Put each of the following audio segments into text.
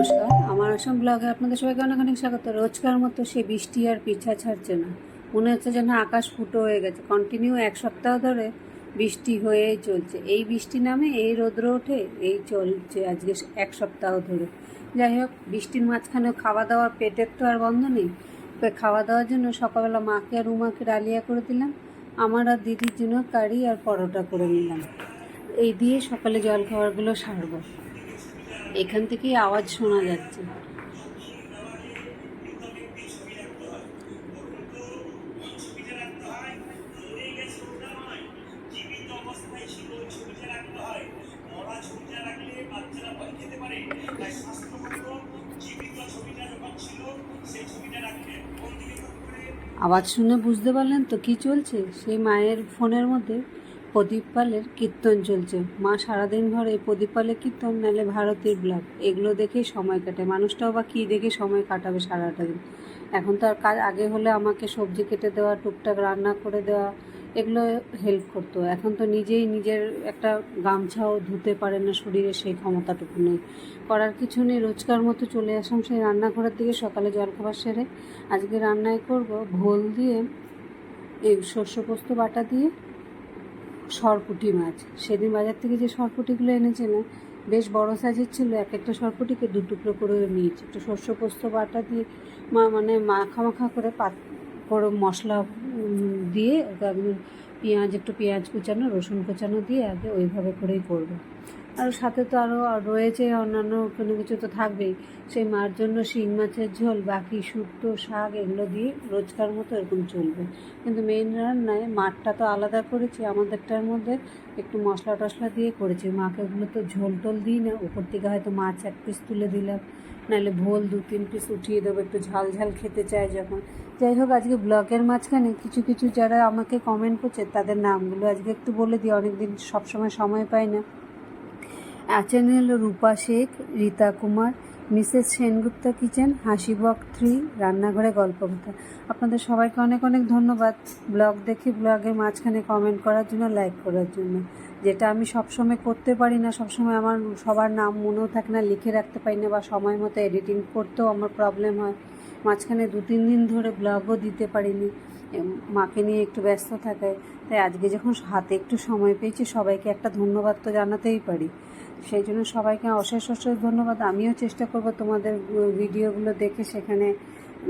নমস্কার, আমার আসাম ব্লগে আপনাদের সবাইকে অনেক অনেক স্বাগত। রোজকার মতো সে বৃষ্টি আর পিছা ছাড়ছে না। মনে হচ্ছে যেন আকাশ ফুটো হয়ে গেছে। কন্টিনিউ এক সপ্তাহ ধরে বৃষ্টি হয়েই চলছে। এই বৃষ্টি নামে এই রৌদ্র ওঠে, এই চলছে আজকে এক সপ্তাহ ধরে। যাই হোক, বৃষ্টির মাঝখানেও খাওয়া দাওয়ার পেটের তো আর বন্ধ নেই। খাওয়া দাওয়ার জন্য সকালবেলা মাকে আর উমাকে ডালিয়া করে দিলাম। আমার আর দিদির জন্য কারি আর পরোটা করে নিলাম। এই দিয়ে সকালে জল খাবারগুলো সারবো। এখান থেকেই আওয়াজ শোনা যাচ্ছে। আওয়াজ শুনে বুঝতে পারলেন তো কি চলছে? সেই মায়ের ফোনের মধ্যে? প্রদীপ পালের কীর্তন চলছে। মা সারাদিন এই প্রদীপ পালের কীর্তন, নাহলে ভারতের ব্লগ। এগুলো দেখেই সময় কাটে। মানুষটাও বা কী দেখে সময় কাটাবে সারাটা দিন? এখন তো আর কাজ আগে হলে আমাকে সবজি কেটে দেওয়া, টুকটাক রান্না করে দেওয়া, এগুলো হেল্প করতো। এখন তো নিজেই নিজের একটা গামছাও ধুতে পারে না শরীরে, সেই ক্ষমতাটুকু নেই। করার কিছু নেই, রোজকার মতো চলে আসলাম সেই রান্নাঘরের দিকে সকালে জলখাবার সেরে। আজকে রান্নায় করব ভোল দিয়ে এই শস্য পোস্ত বাটা দিয়ে সরপুটি মাছ। সেদিন বাজার থেকে যে সরপুটিগুলো এনেছে না বেশ বড় সাইজের ছিল এক একটা সরপুটিকে দু টুকরো করে নিয়েছি। একটু শস্য পোস্ত বাটা দিয়ে মা মানে মাখা মাখা করে পাত করে মশলা দিয়ে একদম পেঁয়াজ, একটু পেঁয়াজ কুচানো, রসুন কুচানো দিয়ে আগে ওইভাবে করেই করব। আর সাথে তো আরও রয়েছে অন্যান্য কোনো কিছু তো থাকবেই। সেই মার জন্য শিং মাছের ঝোল, বাকি শুক্তো, শাক এগুলো দিয়ে রোজকার মতো এরকম চলবে। কিন্তু মেইন রান্নায় মাঠটা তো আলাদা করেছি, আমাদেরটার মধ্যে একটু মশলা টশলা দিয়ে করেছি। মাকে ওগুলো তো ঝোল টোল দিই না উপর থেকে হয়তো মাছ এক পিস তুলে দিলাম। নাহলে ভোল দু তিন পিস উঠিয়ে দেবো, একটু ঝাল ঝাল খেতে চায় যখন। যাই হোক, আজকে ব্লগের মাঝখানে কিছু কিছু যারা আমাকে কমেন্ট করছে, তাদের নামগুলো আজকে একটু বলে দিই, অনেকদিন সবসময় সময় পাই না। আছেন হলো রূপা শেখ, রীতা কুমার, মিসেস সেনগুপ্তা কিচেন হাসিবক থ্রি রান্নাঘরে গল্প কথা আপনাদের সবাইকে অনেক অনেক ধন্যবাদ ব্লগ দেখে, ব্লগের মাঝখানে কমেন্ট করার জন্য লাইক করার জন্য। যেটা আমি সবসময় করতে পারি না, সবসময় আমার সবার নাম মনেও থাকে না, লিখে রাখতে পারি না বা সময় মতো এডিটিং করতেও আমার প্রবলেম হয়। মাঝখানে দু, তিন দিন ধরে ব্লগও দিতে পারিনি। মাকে নিয়ে একটু ব্যস্ত থাকায়। তাই আজকে যখন হাতে একটু সময় পেয়েছি, সবাইকে একটা ধন্যবাদ তো জানাতেই পারি। সেই জন্য সবাইকে অশেষ অশেষ ধন্যবাদ। আমিও চেষ্টা করব তোমাদের ভিডিওগুলো দেখে সেখানে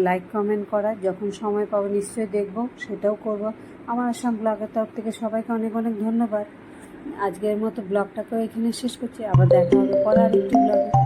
লাইক কমেন্ট করার। যখন সময় পাবো নিশ্চয়ই দেখব, সেটাও করব। আমার আসাম ব্লগের তরফ থেকে সবাইকে অনেক অনেক ধন্যবাদ। আজকের মতো ব্লগটাকেও এখানে শেষ করছি। আবার দেখা হবে পরে আর একটি ব্লগে